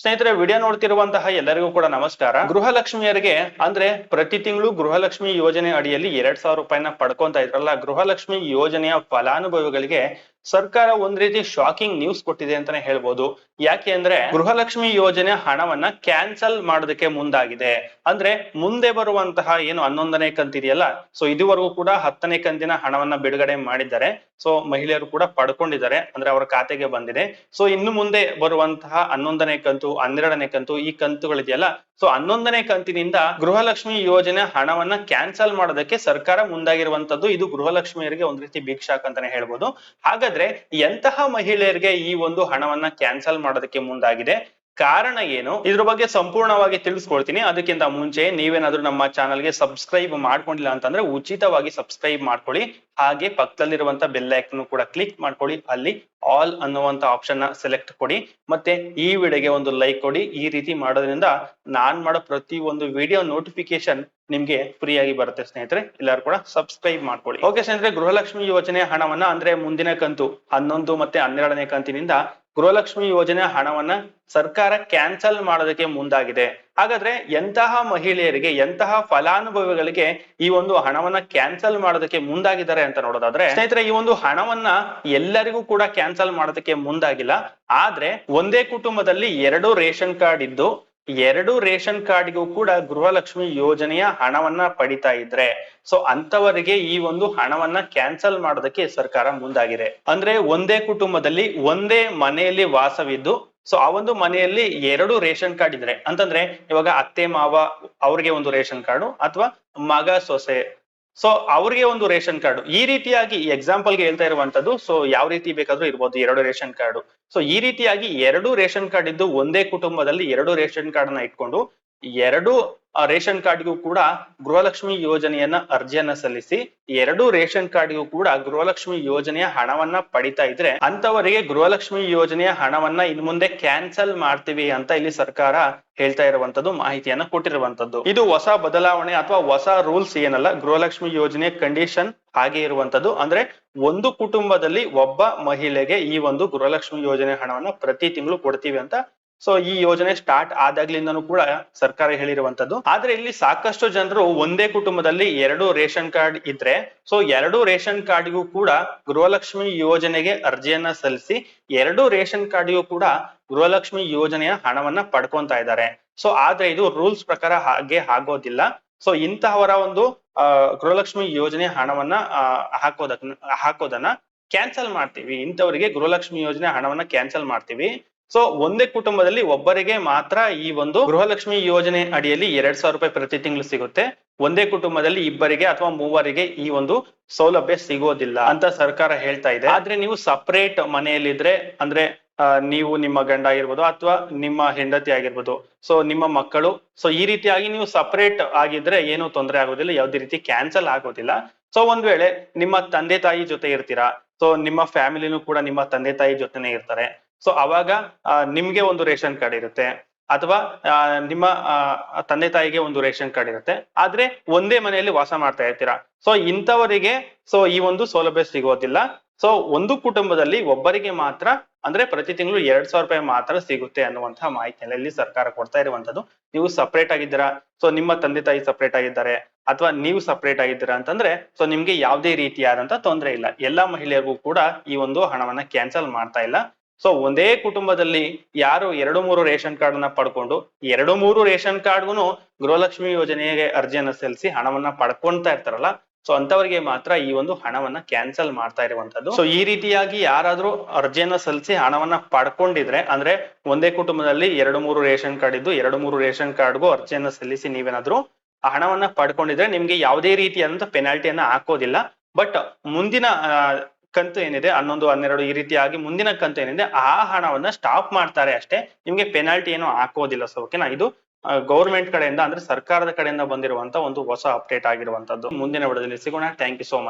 ಸ್ನೇಹಿತರೆ, ವಿಡಿಯೋ ನೋಡ್ತಿರುವಂತಹ ಎಲ್ಲರಿಗೂ ಕೂಡ ನಮಸ್ಕಾರ. ಗೃಹಲಕ್ಷ್ಮಿಯರಿಗೆ, ಅಂದ್ರೆ ಪ್ರತಿ ತಿಂಗಳು ಗೃಹಲಕ್ಷ್ಮಿ ಯೋಜನೆ ಅಡಿಯಲ್ಲಿ ಎರಡ್ ಸಾವಿರ ರೂಪಾಯಿನ ಪಡ್ಕೊಂತ ಇದ್ರಲ್ಲ, ಗೃಹಲಕ್ಷ್ಮಿ ಯೋಜನೆಯ ಫಲಾನುಭವಿಗಳಿಗೆ ಸರ್ಕಾರ ಒಂದ್ ರೀತಿ ಶಾಕಿಂಗ್ ನ್ಯೂಸ್ ಕೊಟ್ಟಿದೆ ಅಂತಾನೆ ಹೇಳ್ಬೋದು. ಯಾಕೆ ಅಂದ್ರೆ ಗೃಹಲಕ್ಷ್ಮಿ ಯೋಜನೆ ಹಣವನ್ನ ಕ್ಯಾನ್ಸಲ್ ಮಾಡೋದಕ್ಕೆ ಮುಂದಾಗಿದೆ. ಅಂದ್ರೆ ಮುಂದೆ ಬರುವಂತಹ ಏನು ಹನ್ನೊಂದನೇ ಕಂತಿದೆಯಲ್ಲ ಸೊ ಇದುವರೆಗೂ ಕೂಡ ಹತ್ತನೇ ಕಂತಿನ ಹಣವನ್ನ ಬಿಡುಗಡೆ ಮಾಡಿದ್ದಾರೆ. ಸೊ ಮಹಿಳೆಯರು ಕೂಡ ಪಡ್ಕೊಂಡಿದ್ದಾರೆ, ಅಂದ್ರೆ ಅವರ ಖಾತೆಗೆ ಬಂದಿದೆ. ಸೊ ಇನ್ನು ಮುಂದೆ ಬರುವಂತಹ ಹನ್ನೊಂದನೇ ಕಂತು, ಹನ್ನೆರಡನೇ ಕಂತು ಈ ಕಂತುಗಳಿದೆಯಲ್ಲ ಸೊ ಹನ್ನೊಂದನೇ ಕಂತಿನಿಂದ ಗೃಹಲಕ್ಷ್ಮಿ ಯೋಜನೆ ಹಣವನ್ನ ಕ್ಯಾನ್ಸಲ್ ಮಾಡೋದಕ್ಕೆ ಸರ್ಕಾರ ಮುಂದಾಗಿರುವಂತದ್ದು ಇದು ಗೃಹಲಕ್ಷ್ಮಿಯರಿಗೆ ಒಂದ್ ರೀತಿ ಭಿಕ್ಷಾಕ್ ಅಂತಾನೆ ಹೇಳ್ಬೋದು. ಹಾಗಾದ್ರೆ ಎಂತಹ ಮಹಿಳೆಯರಿಗೆ ಈ ಒಂದು ಹಣವನ್ನ ಕ್ಯಾನ್ಸಲ್ ಮಾಡೋದಕ್ಕೆ ಮುಂದಾಗಿದೆ. ಕಾರಣ ಏನು? ಇದ್ರ ಬಗ್ಗೆ ಸಂಪೂರ್ಣವಾಗಿ ತಿಳಿಸ್ಕೊಳ್ತೀನಿ ಅದಕ್ಕಿಂತ ಮುಂಚೆ ನೀವೇನಾದ್ರೂ ನಮ್ಮ ಚಾನಲ್ಗೆ ಸಬ್ಸ್ಕ್ರೈಬ್ ಮಾಡ್ಕೊಂಡಿಲ್ಲ ಅಂತಂದ್ರೆ ಉಚಿತವಾಗಿ ಸಬ್ಸ್ಕ್ರೈಬ್ ಮಾಡ್ಕೊಳ್ಳಿ. ಹಾಗೆ ಪಕ್ಕದಲ್ಲಿರುವಂತ ಬೆಲ್ ಐಕನ್ ಕೂಡ ಕ್ಲಿಕ್ ಮಾಡ್ಕೊಳ್ಳಿ. ಅಲ್ಲಿ ಆಲ್ ಅನ್ನುವಂತ ಆಪ್ಷನ್ನ ಸೆಲೆಕ್ಟ್ ಕೊಡಿ. ಮತ್ತೆ ಈ ವಿಡಿಯೋಗೆ ಒಂದು ಲೈಕ್ ಕೊಡಿ. ಈ ರೀತಿ ಮಾಡೋದ್ರಿಂದ ನಾನ್ ಮಾಡೋ ಪ್ರತಿ ಒಂದು ವಿಡಿಯೋ ನೋಟಿಫಿಕೇಶನ್ ನಿಮ್ಗೆ ಫ್ರೀ ಆಗಿ ಬರುತ್ತೆ ಸ್ನೇಹಿತರೆ, ಎಲ್ಲರೂ ಕೂಡ ಸಬ್ಸ್ಕ್ರೈಬ್ ಮಾಡ್ಕೊಳ್ಳಿ. ಓಕೆ ಸ್ನೇಹಿತರೆ, ಗೃಹಲಕ್ಷ್ಮಿ ಯೋಜನೆ ಹಣವನ್ನ ಅಂದ್ರೆ ಮುಂದಿನ ಕಂತು, ಹನ್ನೊಂದು ಮತ್ತೆ ಹನ್ನೆರಡನೇ ಕಂತಿನಿಂದ ಗೃಹಲಕ್ಷ್ಮಿ ಯೋಜನೆ ಹಣವನ್ನ ಸರ್ಕಾರ ಕ್ಯಾನ್ಸಲ್ ಮಾಡೋದಕ್ಕೆ ಮುಂದಾಗಿದೆ. ಹಾಗಾದ್ರೆ ಎಂತಹ ಮಹಿಳೆಯರಿಗೆ, ಎಂತಹ ಫಲಾನುಭವಿಗಳಿಗೆ ಈ ಒಂದು ಹಣವನ್ನ ಕ್ಯಾನ್ಸಲ್ ಮಾಡೋದಕ್ಕೆ ಮುಂದಾಗಿದ್ದಾರೆ ಅಂತ ನೋಡೋದಾದ್ರೆ, ಸ್ನೇಹಿತರೆ, ಈ ಒಂದು ಹಣವನ್ನ ಎಲ್ಲರಿಗೂ ಕೂಡ ಕ್ಯಾನ್ಸಲ್ ಮಾಡೋದಕ್ಕೆ ಮುಂದಾಗಿಲ್ಲ. ಆದ್ರೆ ಒಂದೇ ಕುಟುಂಬದಲ್ಲಿ ಎರಡು ರೇಷನ್ ಕಾರ್ಡ್ ಇದ್ದು ಎರಡು ರೇಷನ್ ಕಾರ್ಡ್ಗೂ ಕೂಡ ಗೃಹಲಕ್ಷ್ಮಿ ಯೋಜನೆಯ ಹಣವನ್ನ ಪಡಿತಾ ಇದ್ರೆ, ಸೊ ಅಂತವರಿಗೆ ಈ ಒಂದು ಹಣವನ್ನ ಕ್ಯಾನ್ಸಲ್ ಮಾಡೋದಕ್ಕೆ ಸರ್ಕಾರ ಮುಂದಾಗಿದೆ. ಅಂದ್ರೆ ಒಂದೇ ಕುಟುಂಬದಲ್ಲಿ ಒಂದೇ ಮನೆಯಲ್ಲಿ ವಾಸವಿದ್ದು, ಸೊ ಆ ಒಂದು ಮನೆಯಲ್ಲಿ ಎರಡು ರೇಷನ್ ಕಾರ್ಡ್ ಇದ್ರೆ, ಅಂತಂದ್ರೆ ಇವಾಗ ಅತ್ತೆ, ಮಾವ ಅವ್ರಿಗೆ ಒಂದು ರೇಷನ್ ಕಾರ್ಡು, ಅಥವಾ ಮಗ ಸೊಸೆ ಸೊ ಅವ್ರಿಗೆ ಒಂದು ರೇಷನ್ ಕಾರ್ಡ್. ಈ ರೀತಿಯಾಗಿ ಎಕ್ಸಾಂಪಲ್ಗೆ ಹೇಳ್ತಾ ಇರುವಂತದ್ದು ಸೊ ಯಾವ ರೀತಿ ಬೇಕಾದ್ರೂ ಇರ್ಬೋದು, ಎರಡು ರೇಷನ್ ಕಾರ್ಡ್. ಸೊ ಈ ರೀತಿಯಾಗಿ ಎರಡು ರೇಷನ್ ಕಾರ್ಡ್ ಇದ್ದು ಒಂದೇ ಕುಟುಂಬದಲ್ಲಿ ಎರಡು ರೇಷನ್ ಕಾರ್ಡ್ನ ಇಟ್ಕೊಂಡು, ಎರಡು ರೇಷನ್ ಕಾರ್ಡ್ಗೂ ಕೂಡ ಗೃಹಲಕ್ಷ್ಮಿ ಯೋಜನೆಯನ್ನ ಅರ್ಜಿಯನ್ನ ಸಲ್ಲಿಸಿ ಎರಡು ರೇಷನ್ ಕಾರ್ಡ್ಗೂ ಕೂಡ ಗೃಹಲಕ್ಷ್ಮಿ ಯೋಜನೆಯ ಹಣವನ್ನ ಪಡಿತಾ ಇದ್ರೆ ಅಂತವರಿಗೆ ಗೃಹಲಕ್ಷ್ಮಿ ಯೋಜನೆಯ ಹಣವನ್ನ ಇನ್ ಮುಂದೆ ಕ್ಯಾನ್ಸಲ್ ಮಾಡ್ತೀವಿ ಅಂತ ಇಲ್ಲಿ ಸರ್ಕಾರ ಹೇಳ್ತಾ ಇರುವಂತದ್ದು, ಮಾಹಿತಿಯನ್ನ ಕೊಟ್ಟಿರುವಂತದ್ದು. ಇದು ಹೊಸ ಬದಲಾವಣೆ ಅಥವಾ ಹೊಸ ರೂಲ್ಸ್ ಏನಲ್ಲ, ಗೃಹಲಕ್ಷ್ಮಿ ಯೋಜನೆ ಕಂಡೀಷನ್ ಹಾಗೆ ಇರುವಂತದ್ದು. ಅಂದ್ರೆ ಒಂದು ಕುಟುಂಬದಲ್ಲಿ ಒಬ್ಬ ಮಹಿಳೆಗೆ ಈ ಒಂದು ಗೃಹಲಕ್ಷ್ಮಿ ಯೋಜನೆ ಹಣವನ್ನ ಪ್ರತಿ ತಿಂಗಳು ಕೊಡ್ತೀವಿ ಅಂತ ಸೊ ಈ ಯೋಜನೆ ಸ್ಟಾರ್ಟ್ ಆದಾಗ್ಲಿಂದನೂ ಕೂಡ ಸರ್ಕಾರ ಹೇಳಿರುವಂತದ್ದು. ಆದ್ರೆ ಇಲ್ಲಿ ಸಾಕಷ್ಟು ಜನರು ಒಂದೇ ಕುಟುಂಬದಲ್ಲಿ ಎರಡು ರೇಷನ್ ಕಾರ್ಡ್ ಇದ್ರೆ ಸೊ ಎರಡು ರೇಷನ್ ಕಾರ್ಡ್ಗೂ ಕೂಡ ಗೃಹಲಕ್ಷ್ಮಿ ಯೋಜನೆಗೆ ಅರ್ಜಿಯನ್ನ ಸಲ್ಲಿಸಿ ಎರಡು ರೇಷನ್ ಕಾರ್ಡ್ಗೂ ಕೂಡ ಗೃಹಲಕ್ಷ್ಮಿ ಯೋಜನೆಯ ಹಣವನ್ನ ಪಡ್ಕೊಂತಾ ಇದ್ದಾರೆ. ಸೊ ಆದ್ರೆ ಇದು ರೂಲ್ಸ್ ಪ್ರಕಾರ ಹಾಗೆ ಆಗೋದಿಲ್ಲ. ಸೊ ಇಂತಹವರ ಒಂದು ಗೃಹಲಕ್ಷ್ಮಿ ಯೋಜನೆ ಹಣವನ್ನ ಹಾಕೋದಕ್, ಹಾಕೋದನ್ನ ಕ್ಯಾನ್ಸಲ್ ಮಾಡ್ತೀವಿ. ಇಂಥವರಿಗೆ ಗೃಹಲಕ್ಷ್ಮಿ ಯೋಜನೆ ಹಣವನ್ನ ಕ್ಯಾನ್ಸಲ್ ಮಾಡ್ತೀವಿ. ಸೊ ಒಂದೇ ಕುಟುಂಬದಲ್ಲಿ ಒಬ್ಬರಿಗೆ ಮಾತ್ರ ಈ ಒಂದು ಗೃಹಲಕ್ಷ್ಮಿ ಯೋಜನೆ ಅಡಿಯಲ್ಲಿ ಎರಡ್ ಸಾವಿರ ರೂಪಾಯಿ ಪ್ರತಿ ತಿಂಗಳು ಸಿಗುತ್ತೆ. ಒಂದೇ ಕುಟುಂಬದಲ್ಲಿ ಇಬ್ಬರಿಗೆ ಅಥವಾ ಮೂವರಿಗೆ ಈ ಒಂದು ಸೌಲಭ್ಯ ಸಿಗೋದಿಲ್ಲ ಅಂತ ಸರ್ಕಾರ ಹೇಳ್ತಾ ಇದೆ. ಆದ್ರೆ ನೀವು ಸಪರೇಟ್ ಮನೆಯಲ್ಲಿದ್ರೆ, ಅಂದ್ರೆ ನೀವು ನಿಮ್ಮ ಗಂಡ ಆಗಿರ್ಬೋದು ಅಥವಾ ನಿಮ್ಮ ಹೆಂಡತಿ ಆಗಿರ್ಬೋದು, ಸೊ ನಿಮ್ಮ ಮಕ್ಕಳು, ಸೊ ಈ ರೀತಿಯಾಗಿ ನೀವು ಸಪರೇಟ್ ಆಗಿದ್ರೆ ಏನು ತೊಂದರೆ ಆಗೋದಿಲ್ಲ, ಯಾವುದೇ ರೀತಿ ಕ್ಯಾನ್ಸಲ್ ಆಗೋದಿಲ್ಲ. ಸೊ ಒಂದ್ ವೇಳೆ ನಿಮ್ಮ ತಂದೆ ತಾಯಿ ಜೊತೆ ಇರ್ತೀರಾ, ಸೊ ನಿಮ್ಮ ಫ್ಯಾಮಿಲಿನೂ ಕೂಡ ನಿಮ್ಮ ತಂದೆ ತಾಯಿ ಜೊತೆನೆ ಇರ್ತಾರೆ. ಸೊ ಅವಾಗ ನಿಮ್ಗೆ ಒಂದು ರೇಷನ್ ಕಾರ್ಡ್ ಇರುತ್ತೆ. ಅಥವಾ ನಿಮ್ಮ ತಂದೆ ತಾಯಿಗೆ ಒಂದು ರೇಷನ್ ಕಾರ್ಡ್ ಇರುತ್ತೆ. ಆದ್ರೆ, ಒಂದೇ ಮನೆಯಲ್ಲಿ ವಾಸ ಮಾಡ್ತಾ ಇರ್ತೀರಾ? ಸೊ ಇಂಥವರಿಗೆ ಸೊ ಈ ಒಂದು ಸೌಲಭ್ಯ ಸಿಗೋದಿಲ್ಲ. ಸೊ ಒಂದು ಕುಟುಂಬದಲ್ಲಿ ಒಬ್ಬರಿಗೆ ಮಾತ್ರ, ಅಂದ್ರೆ ಪ್ರತಿ ತಿಂಗಳು ಎರಡ್ ಸಾವಿರ ರೂಪಾಯಿ ಮಾತ್ರ ಸಿಗುತ್ತೆ ಅನ್ನುವಂತಹ ಮಾಹಿತಿಯಲ್ಲಿ ಸರ್ಕಾರ ಕೊಡ್ತಾ ಇರುವಂತದ್ದು ನೀವು ಸಪ್ರೇಟ್ ಆಗಿದ್ದೀರಾ? ಸೊ ನಿಮ್ಮ ತಂದೆ ತಾಯಿ ಸಪ್ರೇಟ್ ಆಗಿದ್ದಾರೆ. ಅಥವಾ ನೀವು ಸಪ್ರೇಟ್ ಆಗಿದ್ದೀರಾ ಅಂತಂದ್ರೆ ಸೊ ನಿಮ್ಗೆ ಯಾವುದೇ ರೀತಿಯಾದಂತ ತೊಂದರೆ ಇಲ್ಲ. ಎಲ್ಲಾ ಮಹಿಳೆಯರಿಗೂ ಕೂಡ ಈ ಒಂದು ಹಣವನ್ನ ಕ್ಯಾನ್ಸಲ್ ಮಾಡ್ತಾ ಇಲ್ಲ. ಸೊ ಒಂದೇ ಕುಟುಂಬದಲ್ಲಿ ಯಾರು ಎರಡು ಮೂರು ರೇಷನ್ ಕಾರ್ಡ್ ಅನ್ನ ಪಡ್ಕೊಂಡು, ಎರಡು ಮೂರು ರೇಷನ್ ಕಾರ್ಡ್ಗೂ ಗೃಹಲಕ್ಷ್ಮಿ ಯೋಜನೆಗೆ ಅರ್ಜಿಯನ್ನು ಸಲ್ಲಿಸಿ ಹಣವನ್ನ ಪಡ್ಕೊಂತ ಇರ್ತಾರಲ್ಲ ಸೊ ಅಂತವರಿಗೆ ಮಾತ್ರ ಈ ಒಂದು ಹಣವನ್ನ ಕ್ಯಾನ್ಸಲ್ ಮಾಡ್ತಾ ಇರುವಂತದ್ದು ಸೊ ಈ ರೀತಿಯಾಗಿ ಯಾರಾದ್ರೂ ಅರ್ಜಿಯನ್ನ ಸಲ್ಲಿಸಿ ಹಣವನ್ನ ಪಡ್ಕೊಂಡಿದ್ರೆ, ಅಂದ್ರೆ ಒಂದೇ ಕುಟುಂಬದಲ್ಲಿ ಎರಡು ಮೂರು ರೇಷನ್ ಕಾರ್ಡ್ ಇದ್ದು ಎರಡು ಮೂರು ರೇಷನ್ ಕಾರ್ಡ್ಗೂ ಅರ್ಜಿಯನ್ನ ಸಲ್ಲಿಸಿ ನೀವೇನಾದ್ರೂ ಆ ಹಣವನ್ನ ಪಡ್ಕೊಂಡಿದ್ರೆ ನಿಮ್ಗೆ ಯಾವುದೇ ರೀತಿಯಾದಂತ ಪೆನಾಲ್ಟಿಯನ್ನ ಹಾಕೋದಿಲ್ಲ. ಬಟ್ ಮುಂದಿನ ಕಂತು ಏನಿದೆ? ಹನ್ನೊಂದು, ಹನ್ನೆರಡು ಈ ರೀತಿಯಾಗಿ ಮುಂದಿನ ಕಂತು ಏನಿದೆ? ಆ ಹಣವನ್ನ ಸ್ಟಾಪ್ ಮಾಡ್ತಾರೆ ಅಷ್ಟೇ. ನಿಮ್ಗೆ ಪೆನಾಲ್ಟಿ ಏನು ಹಾಕೋದಿಲ್ಲ ಸೊ ಓಕೆನಾ ಇದು ಗೌರ್ಮೆಂಟ್ ಕಡೆಯಿಂದ ಅಂದ್ರೆ ಸರ್ಕಾರದ ಕಡೆಯಿಂದ ಬಂದಿರುವಂತ ಒಂದು ಹೊಸ ಅಪ್ಡೇಟ್ ಆಗಿರುವಂತದ್ದು. ಮುಂದಿನ ವಿಡಿಯೋದಲ್ಲಿ ಸಿಗೋಣ. Thank you so much